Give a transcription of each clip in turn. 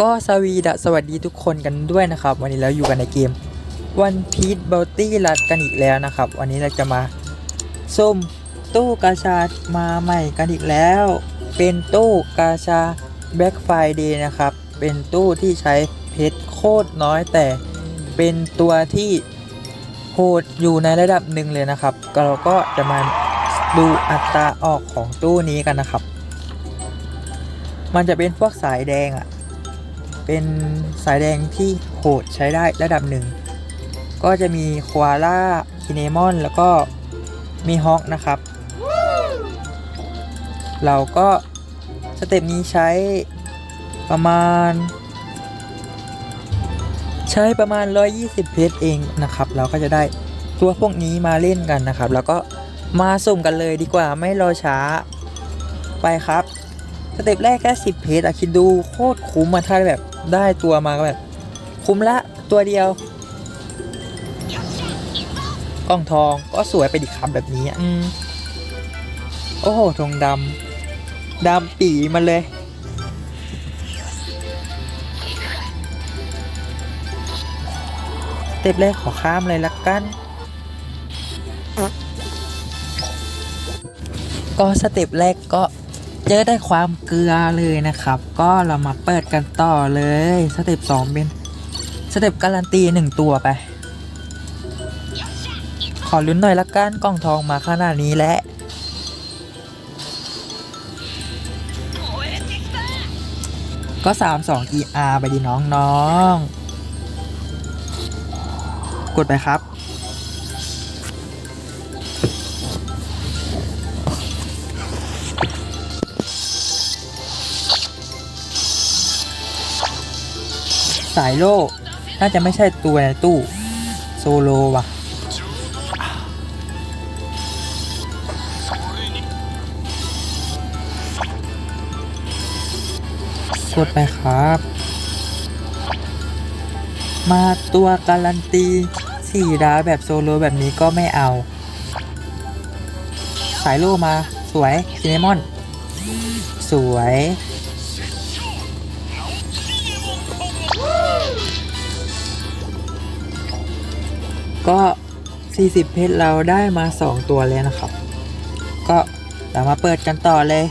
ก็สวีดะสวัสดีทุกคนกันด้วยนะครับ วันนี้เราอยู่กันในเกม One Piece Bounty รัดกันอีกแล้วนะครับ วันนี้เราจะมาส้มตู้กาชามาใหม่กันอีกแล้ว เป็นตู้กาชา Black Friday นะครับ เป็นตู้ที่ใช้เพชรโคตรน้อยแต่เป็นตัวที่โหดอยู่ในระดับหนึ่งเลยนะครับ ก็เราก็จะมาดูอัตราออกของตู้นี้กันนะครับ มันจะเป็นพวกสายแดงอะ่ะ เป็นสายแดงที่โหดใช้ได้ระดับหนึ่ง ก็จะมีควาล่าคิเนมอน แล้วก็มีฮอกนะครับ เราก็สเต็ปนี้ใช้ประมาณ ใช้ประมาณ 120 เพชรเองนะครับ เราก็จะได้ตัวพวกนี้มาเล่นกันนะครับ แล้วก็มาสุ่มกันเลยดีกว่าไม่รอช้าไปครับ สเต็ปแรกแค่สิบเพจอะคิดดูโคตรคุ้มมาถ้าแบบ ได้ตัวมาก็แบบ คุ้มละตัวเดียวกล้องทองก็สวยไปดิครับแบบนี้อะอืมโอ้โหทองดำดำปีมาเลยสเต็ปแรกขอข้ามเลยละกันก็สเต็ปแรกก็ เจอได้ความเกลือเลยนะครับ ก็เรามาเปิดกันต่อเลยสเต็ปสองเป็นสเต็ปการันตีหนึ่งตัวไป ขอลุ้นหน่อยละกันกล่องทองมาขนาดนี้แล้วก็ 3 2 ER ไปดีน้องน้องๆกดไปครับ สายโล่ น่าจะไม่ใช่ตัวในตู้ โซโลว่ะ กดไปครับ มาตัวการันตีสี่ดาวแบบโซโลแบบนี้ก็ไม่เอา สายโล่มา สวยซินเนมอน สวย ก็ 40 เพชรเราได้มา 2 ตัวแล้วนะครับ ก็เรามาเปิดกันต่อเลย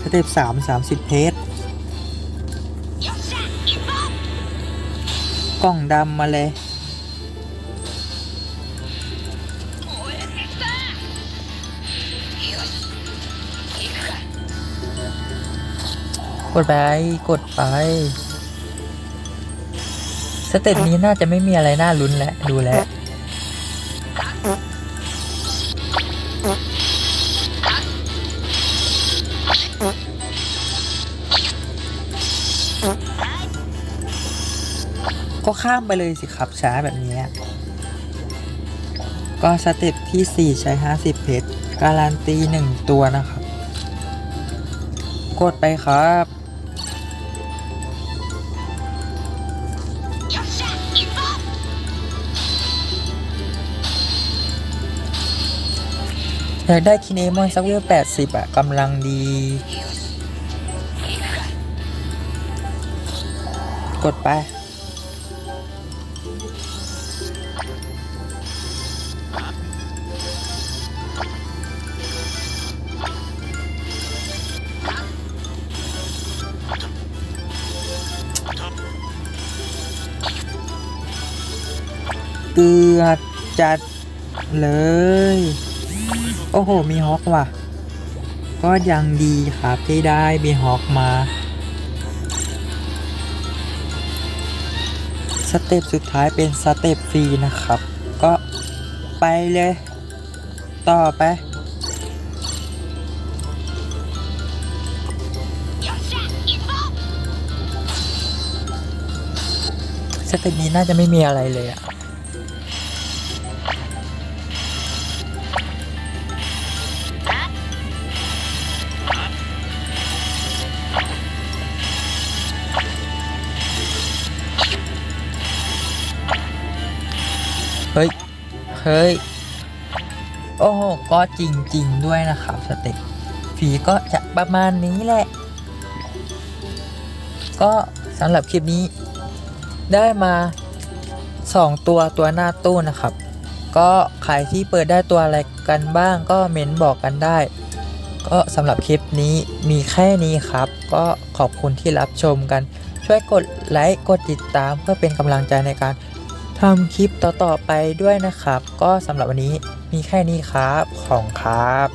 สเต็ป3 30 เพชรกล่องดำมาเลย กดไป กดไป เต็ปนี้น่าจะไม่มีอะไรน่าลุ้นแล้วดูแล้วก็ข้ามไปเลยสิครับช้าแบบนี้ ก็สเต็ปที่ 4 ใช้ 50 เพชร การันตี 1 ตัวนะครับ กดไปครับ อยากได้คิเนมอนสักเวล80อะกำลังดี กดไป เกือบจัดเลย โอ้โห มีฮอกว่ะ ก็ยังดีครับที่ได้มีฮอกมา สเต็ปสุดท้ายเป็นสเต็ปฟรีนะครับ ก็ไปเลย ต่อไปสเต็ปนี้น่าจะไม่มีอะไรเลยอะ เฮ้ย เฮ้ย โอ้โห ก็จริง ๆ ด้วยนะครับสเต็ปฝีก็จะประมาณนี้แหละ ก็สำหรับคลิปนี้ ได้มา 2 ตัวตัวหน้าตู้นะครับ ก็ใครที่เปิดได้ตัวอะไรกันบ้าง ก็เม้นบอกกันได้ ก็สำหรับคลิปนี้มีแค่นี้ครับ ก็ขอบคุณที่รับชมกัน ช่วยกดไลค์กดติดตามเพื่อเป็นกำลังใจในการ ทำคลิปต่อๆไปด้วยนะครับ ก็สำหรับวันนี้มีแค่นี้ครับ ของครับ